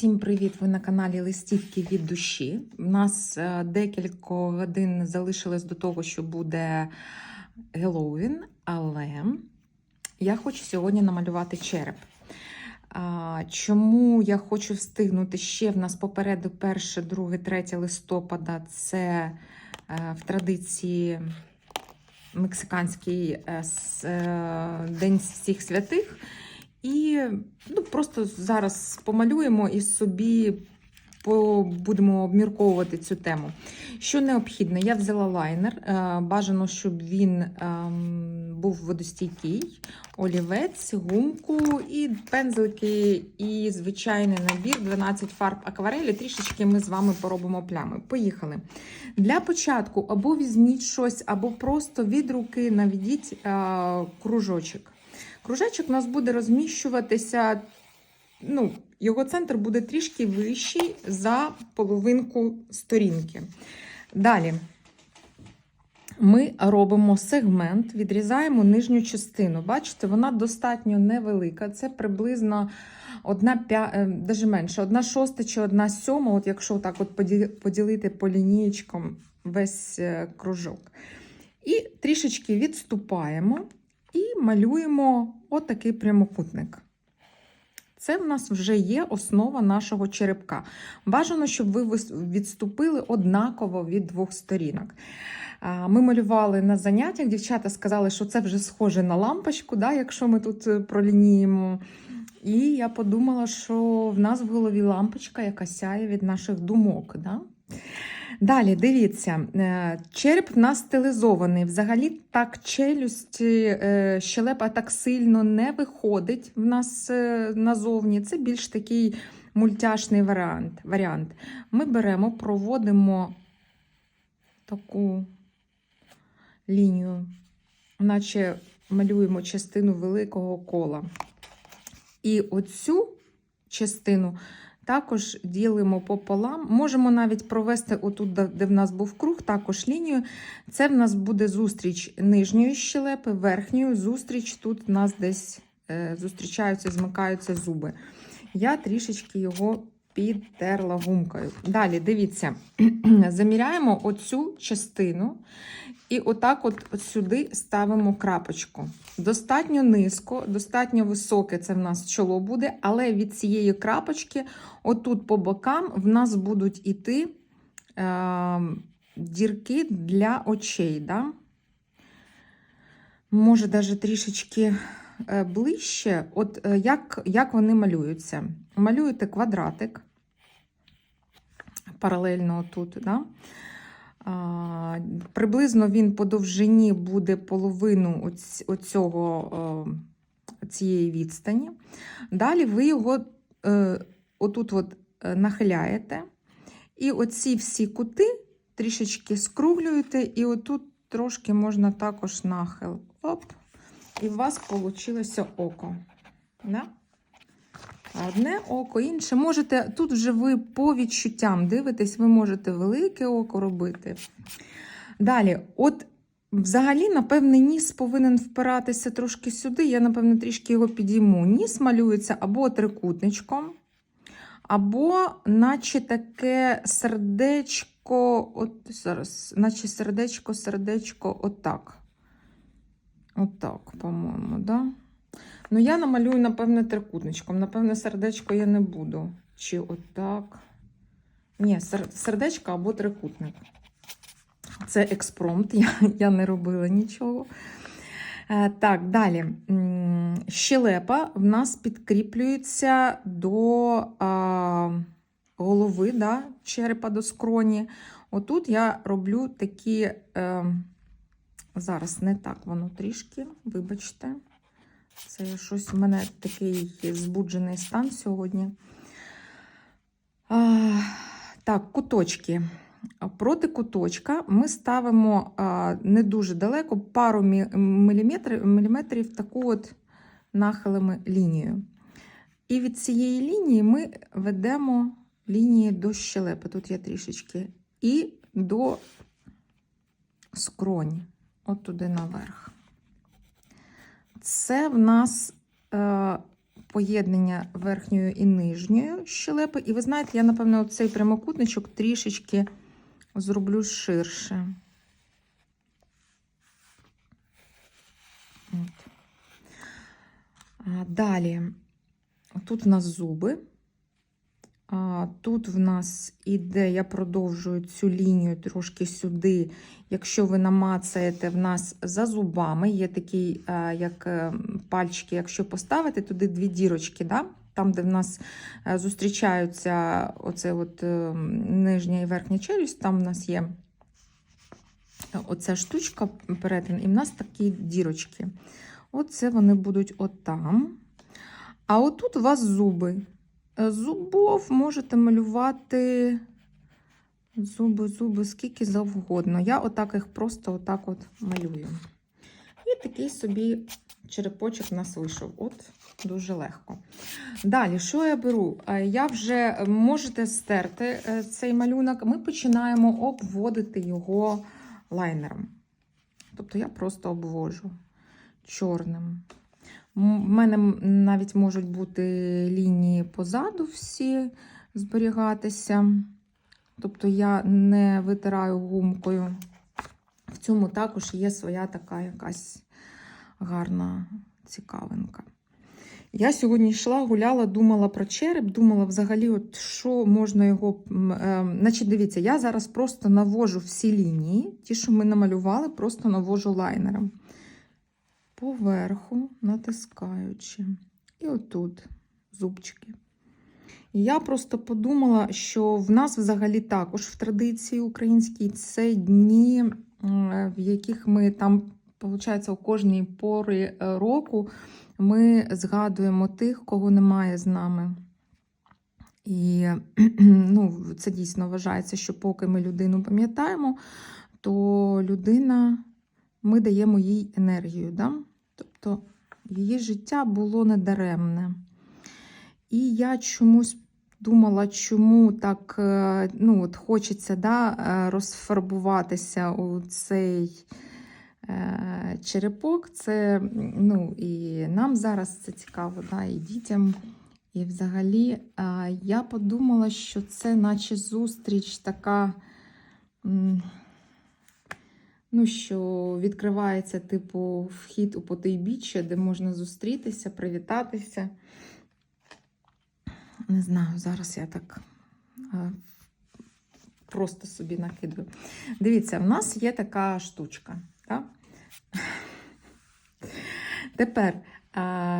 Всім привіт! Ви на каналі Листівки від душі. У нас е, декілька годин залишилось до того, що буде Геловін, але я хочу сьогодні намалювати череп. Чому я хочу встигнути ще в нас попереду 1, 2, 3 листопада це е, в традиції мексиканський е, День всіх святих. І ну, просто зараз помалюємо і собі будемо обмірковувати цю тему. Що необхідно? Я взяла лайнер. е, Бажано, щоб він ем, був водостійкий, олівець, гумку і пензлики, і звичайний набір 12 фарб акварелі. Трішечки ми з вами поробимо плями. Поїхали. Для початку або візьміть щось, або просто від руки наведіть е, кружочок. Кружечок у нас буде розміщуватися, ну, його центр буде трішки вищий за половинку сторінки. Далі ми робимо сегмент, відрізаємо нижню частину. Бачите, вона достатньо невелика. Це приблизно одна е, даже менше, одна шоста чи одна сьома, от якщо так от поділити по лінієчкам весь е, кружок. І трішечки відступаємо і малюємо отакий прямокутник. Це в нас вже є основа нашого черепка. Бажано, щоб ви відступили однаково від двох сторінок. Ми малювали на заняттях, дівчата сказали, що це вже схоже на лампочку, да, якщо ми тут е, пролініємо. І я подумала, що в нас в голові лампочка, яка сяє від наших думок. Да? Далі, дивіться, е, череп в нас стилізований. Взагалі так челюсть, е, щелепа так сильно не виходить в нас е, назовні. Це більш такий мультяшний варіант. варіант. Ми беремо, проводимо таку лінію, наче малюємо частину великого кола. І оцю частину також ділимо пополам. Можемо навіть провести отут, де- в нас був круг, також лінію. Це в нас буде зустріч нижньої щелепи, верхньої зустріч. Тут в нас десь е, зустрічаються, змикаються зуби. Я трішечки його підтерла гумкою. Далі, дивіться, заміряємо оцю частину. І отак от, сюди ставимо крапочку. Достатньо низько, достатньо високе це в нас чоло буде, але від цієї крапочки, отут по бокам, в нас будуть іти е, дірки для очей. Да? Може, навіть трішечки е, ближче. От е, як, як вони малюються? Малюєте квадратик паралельно тут. Да? Приблизно він по довжині буде половину оць- оцього, е, цієї відстані. Далі ви його е, отут от е, нахиляєте, і оці всі кути трішечки скруглюєте, і отут трошки можна також нахил. Оп, і у вас вийшло око. Да? Одне око, інше. Можете, тут вже ви по відчуттям дивитесь, ви можете велике око робити. Далі, от взагалі, напевне, ніс повинен впиратися трошки сюди. Я, напевно, трішки його підійму. Ніс малюється або трикутничком, або, наче таке сердечко, от зараз, наче сердечко, сердечко, отак. Отак, по-моєму, да? Ну, я намалюю, напевне, трикутничком. Напевне, сердечко я не буду. Чи отак. Ні, сердечко або трикутник. Це експромт, я, я не робила нічого. Е, так, далі. Щелепа в нас підкріплюється до а, голови, да, черепа до скроні. Отут я роблю такі. Е, зараз не так воно трішки, вибачте. Це щось в мене такий збуджений стан сьогодні. А, так, куточки. Проти куточка ми ставимо а, не дуже далеко, пару міліметрів, міліметрів таку от нахилами лінію. І від цієї лінії ми ведемо лінії до щелепи. Тут я трішечки, і до скроні, от туди наверх. Це в нас е, поєднання верхньої і нижньої щелепи. І ви знаєте, я, напевно, цей прямокутничок трішечки зроблю ширше. От. Далі, тут в нас зуби. Тут в нас іде, я продовжую цю лінію трошки сюди. Якщо ви намацаєте, в нас за зубами є такий, а, як е, пальчики, якщо поставити туди дві дірочки, да? там, де в нас е, зустрічаються оце от е, нижня і верхня челюсть, там в нас є оця штучка перетин, і в нас такі дірочки. Оце вони будуть отам. А отут у вас зуби. Е, Зубов можете малювати зуби, зуби, скільки завгодно. Я отак їх просто отак от малюю. І такий собі черепочок у нас вийшов. От, дуже легко. Далі, що я беру? Е, Я вже можете стерти е, цей малюнок. Ми починаємо обводити його лайнером. Тобто я просто обвожу чорним. У мене навіть можуть бути лінії позаду всі зберігатися. Тобто я не витираю гумкою. В цьому також є своя така якась гарна цікавинка. Я сьогодні йшла, гуляла, думала про череп, думала взагалі, от що можна його. Е, значить, дивіться, я зараз просто навожу всі лінії, ті, що ми намалювали, просто навожу лайнером поверху, натискаючи. І отут зубчики. Я просто подумала, що в нас взагалі також в традиції українській це дні, в яких ми там, виходить, у кожній порі е, року ми згадуємо тих, кого немає з нами. І ну, це дійсно вважається, що поки ми людину пам'ятаємо, то людина, ми даємо їй енергію. Да? Тобто її життя було недаремне. І я чомусь думала, чому так е, ну, от хочеться да, е, розфарбуватися у цей е, черепок. Це ну, і нам зараз це цікаво, да, і дітям. І взагалі я подумала, що це наче зустріч така ну, що відкривається, типу, вхід у потойбіччя, де можна зустрітися, привітатися. Не знаю, зараз я так просто собі накидаю. Дивіться, в нас є така штучка. Так? Тепер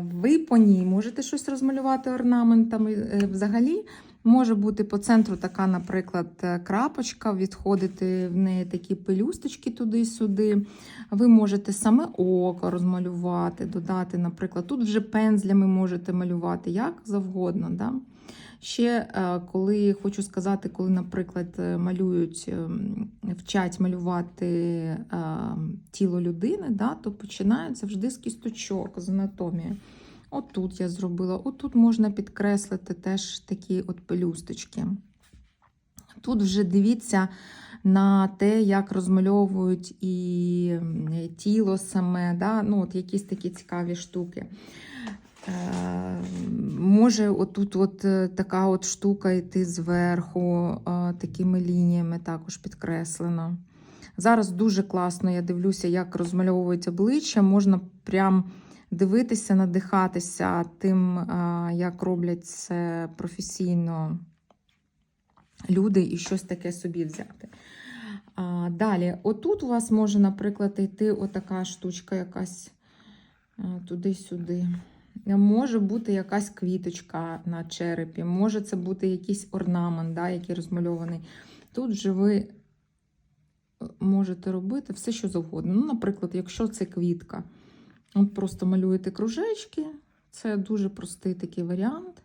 ви по ній можете щось розмалювати орнаментами. Е, взагалі, Може бути по центру така, наприклад, е, крапочка, відходити в неї такі пелюсточки туди-сюди. Ви можете саме око розмалювати, додати, наприклад, тут вже пензлями можете малювати, як завгодно. Да? Ще е, коли хочу сказати, коли, наприклад, е, малюють, вчать малювати тіло людини, да, то починають завжди з кісточок, з анатомії. Отут я зробила, отут можна підкреслити теж такі от пелюсточки. Тут вже дивіться на те, як розмальовують і тіло саме, да? ну, от якісь такі цікаві штуки. Е, Може, отут от е, така от штука йти зверху, е, такими лініями також підкреслено. Зараз дуже класно, я дивлюся, як розмальовують обличчя, можна прям дивитися, надихатися тим, як роблять це професійно люди і щось таке собі взяти. Далі, отут у вас може, наприклад, йти отака штучка якась туди-сюди. Може бути якась квіточка на черепі, може це бути якийсь орнамент, да, який розмальований. Тут же ви е, можете робити все, що завгодно. Ну, Наприклад, якщо це квітка, От Просто малюєте кружечки, це дуже простий такий варіант.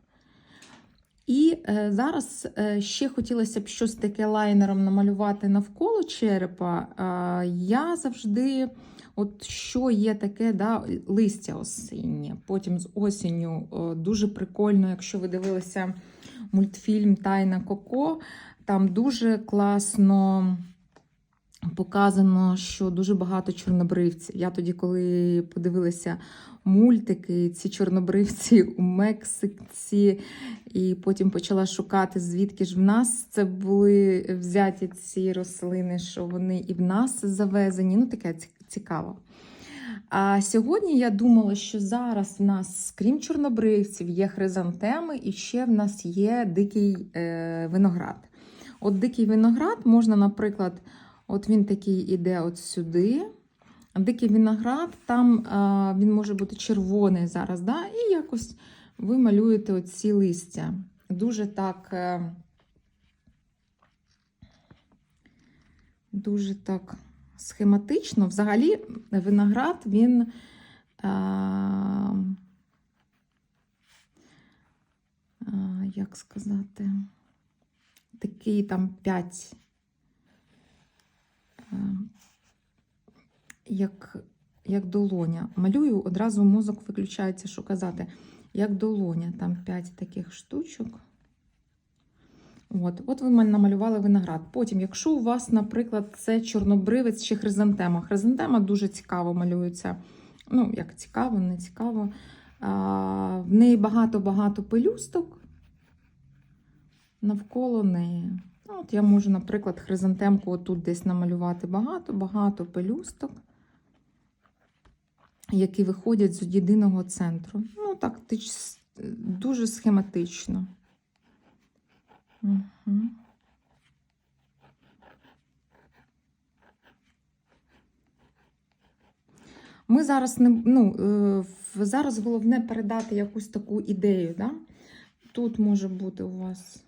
І е, зараз е, ще хотілося б щось таке лайнером намалювати навколо черепа. Е, я завжди, от що є таке, да, листя осіннє. Потім з осінню е, дуже прикольно, якщо ви дивилися мультфільм Тайна Коко, там дуже класно показано, що дуже багато чорнобривців. Я тоді, коли подивилася мультики, ці чорнобривці у Мексиці, і потім почала шукати, звідки ж в нас це були взяті ці рослини, що вони і в нас завезені. Ну, таке цікаво. А сьогодні я думала, що зараз в нас, крім чорнобривців, є хризантеми, і ще в нас є дикий е, виноград. От дикий виноград можна, наприклад, от він такий іде от сюди. Дикий виноград, там а, він може бути червоний зараз, да? і якось ви малюєте оці листя. Дуже так. е, Дуже так схематично. Взагалі, виноград, він. А, як сказати, такий там 5. Як, як долоня. Малюю, одразу мозок виключається, що казати. Як долоня, там 5 таких штучок. От, от ви намалювали виноград. Потім, якщо у вас, наприклад, це чорнобривець чи хризантема. Хризантема дуже цікаво малюється. Ну, як цікаво, не цікаво. А, в неї багато-багато пелюсток навколо неї. От я можу, наприклад, хризантемку отут десь намалювати багато-багато пелюсток, які виходять з єдиного центру. Ну, так, дуже схематично. Угу. Ми зараз не ну, е, зараз головне передати якусь таку ідею. Да? Тут може бути у вас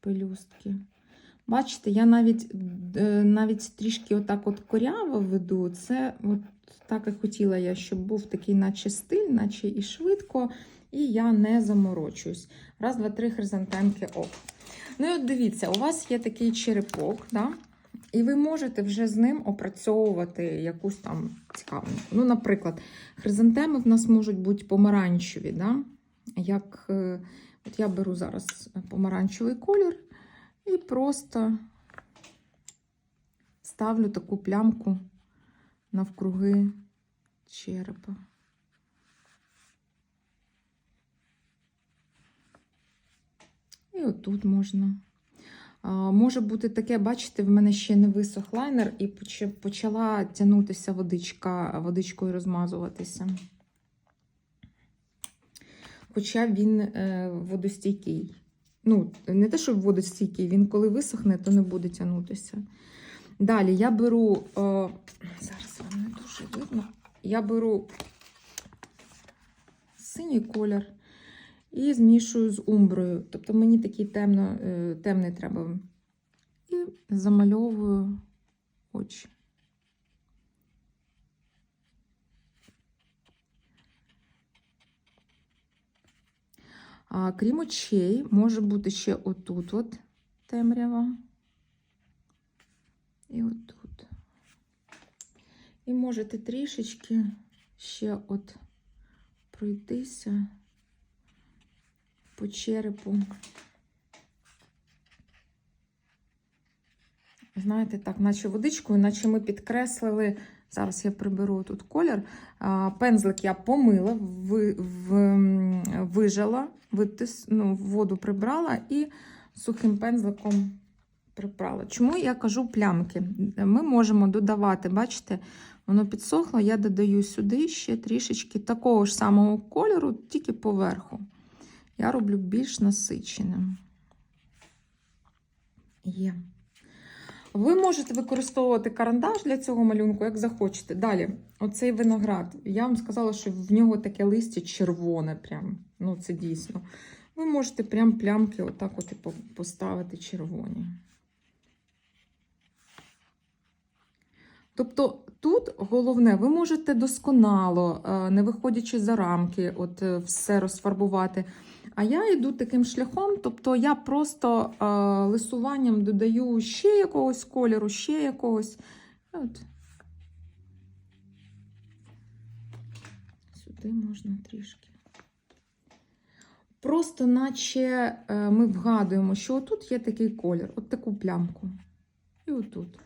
пелюстки. Бачите, я навіть, е, навіть трішки отак от коряво веду. Це от так і хотіла я, щоб був такий, наче стиль, наче і швидко, і я не заморочуюсь. Раз, два, три хризантемки ок. Ну і от дивіться, у вас є такий черепок, да? і ви можете вже з ним опрацьовувати якусь там цікавинку. Ну, наприклад, хризантеми в нас можуть бути помаранчеві. Да? Як, е, от я беру зараз помаранчевий колір і просто ставлю таку плямку навкруги черепа. І отут можна. Може бути таке, бачите, в мене ще не висох лайнер і почала тягнутися водичка, водичкою розмазуватися. Хоча він е, водостійкий. Ну, не те, що водостійкий, він коли висохне, то не буде тягнутися. Далі я беру, е, зараз вам не дуже видно, я беру синій колір і змішую з умброю. Тобто мені такий темно, е, темний треба. І замальовую очі. А, крім очей, може бути ще отут от темрява. І отут. І можете трішечки ще от пройтися по черепу. Знаєте, так, наче водичкою, наче ми підкреслили. Зараз я приберу тут колір. Пензлик я помила, ви, в, вижала, витис, ну, воду прибрала і сухим пензликом прибрала. Чому я кажу плямки? Ми можемо додавати, бачите, воно підсохло, я додаю сюди ще трішечки такого ж самого кольору, тільки поверху. Я роблю більш насиченим. Є. Ви можете використовувати карандаш для цього малюнку, як захочете. Далі, оцей виноград. Я вам сказала, що в нього таке листя червоне. Прям. Ну, це дійсно. Ви можете прям плямки отак от і поставити червоні. Тобто тут головне, ви можете досконало, е, не виходячи за рамки, от е, все розфарбувати. А я йду таким шляхом, тобто я просто е, лисуванням додаю ще якогось кольору, ще якогось. От. Сюди можна трішки. Просто, наче е, ми вгадуємо, що отут є такий колір, от таку плямку. І отут.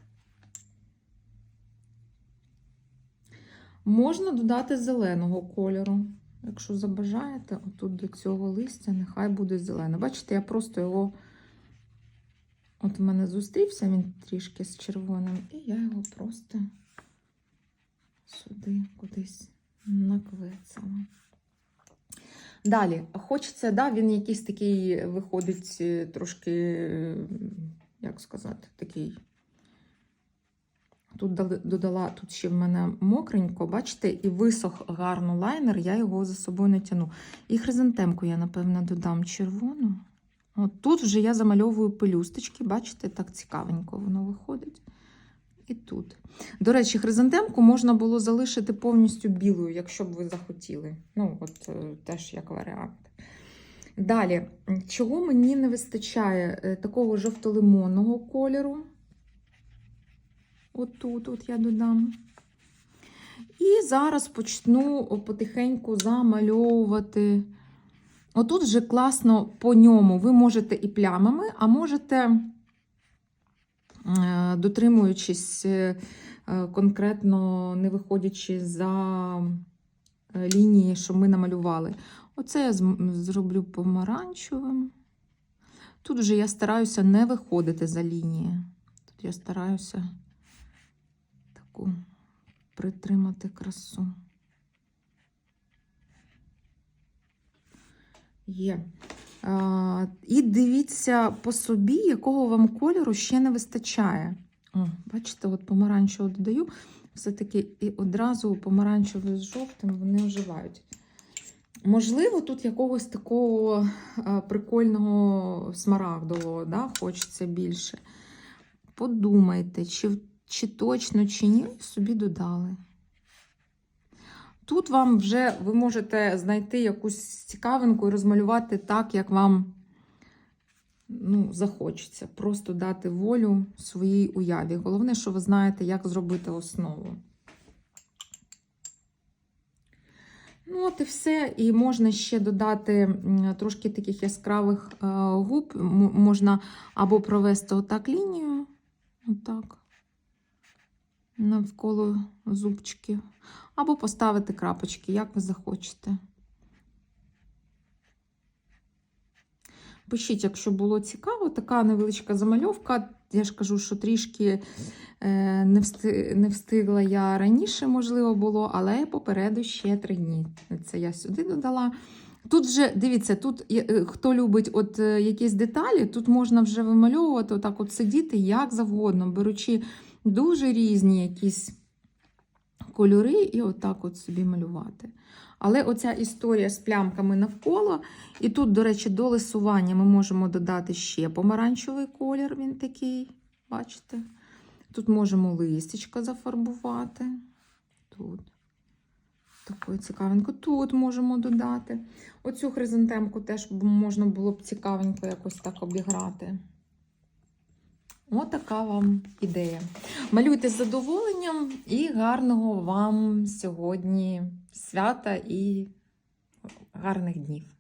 Можна додати зеленого кольору. Якщо забажаєте, отут до цього листя нехай буде зелене. Бачите, я просто його. От в мене зустрівся він трішки з червоним, і я його просто сюди кудись наклецала. Далі, хочеться, да, він якийсь такий виходить е, трошки, е, як сказати, такий. Тут додала, тут ще в мене мокренько, бачите, і висох гарно лайнер, я його за собою не тяну. І хризантемку я, напевно, додам червону. От тут вже я замальовую пелюсточки, бачите, так цікавенько воно виходить. І тут. До речі, хризантемку можна було залишити повністю білою, якщо б ви захотіли. Ну, от е, теж як варіант. Далі, чого мені не вистачає Е, такого жовто-лимонного кольору. Отут, от я додам. І зараз почну потихеньку замальовувати. Отут вже класно по ньому. Ви можете і плямами, а можете, е, дотримуючись е, конкретно, не виходячи за е, лінії, що ми намалювали. Оце я зроблю помаранчевим. Тут вже я стараюся не виходити за лінії. Тут я стараюся таку притримати красу. Є. І дивіться по собі, якого вам кольору ще не вистачає. О, бачите, от помаранчевого додаю. Все-таки і одразу помаранчевий з жовтим вони оживають. Можливо, тут якогось такого прикольного смарагдового, да, хочеться більше. Подумайте, чи, чи точно, чи ні, собі додали. Тут вам вже ви можете знайти якусь цікавинку і розмалювати так, як вам ну, захочеться. Просто дати волю своїй уяві. Головне, що ви знаєте, як зробити основу. Ну, от і все. І можна ще додати трошки таких яскравих е, губ. Можна або провести отак лінію, отак, навколо зубчиків, або поставити крапочки, як ви захочете. Пишіть, якщо було цікаво, така невеличка замальовка. Я ж кажу, що трішки е, не, не встигла я раніше, можливо, було, але попереду ще три дні. Це я сюди додала. Тут вже, дивіться, тут е, хто любить от е, якісь деталі, тут можна вже вимальовувати, отак от сидіти як завгодно, беручи дуже різні якісь кольори і отак от собі малювати. Але оця історія з плямками навколо, і тут, до речі, до лисування ми можемо додати ще помаранчевий колір, він такий, бачите? Тут можемо листячко зафарбувати. Тут. Такою цікавенько. Тут можемо додати. Оцю хризантемку теж можна було б цікавенько якось так обіграти. Отака вам ідея. Малюйте з задоволенням і гарного вам сьогодні свята і гарних днів.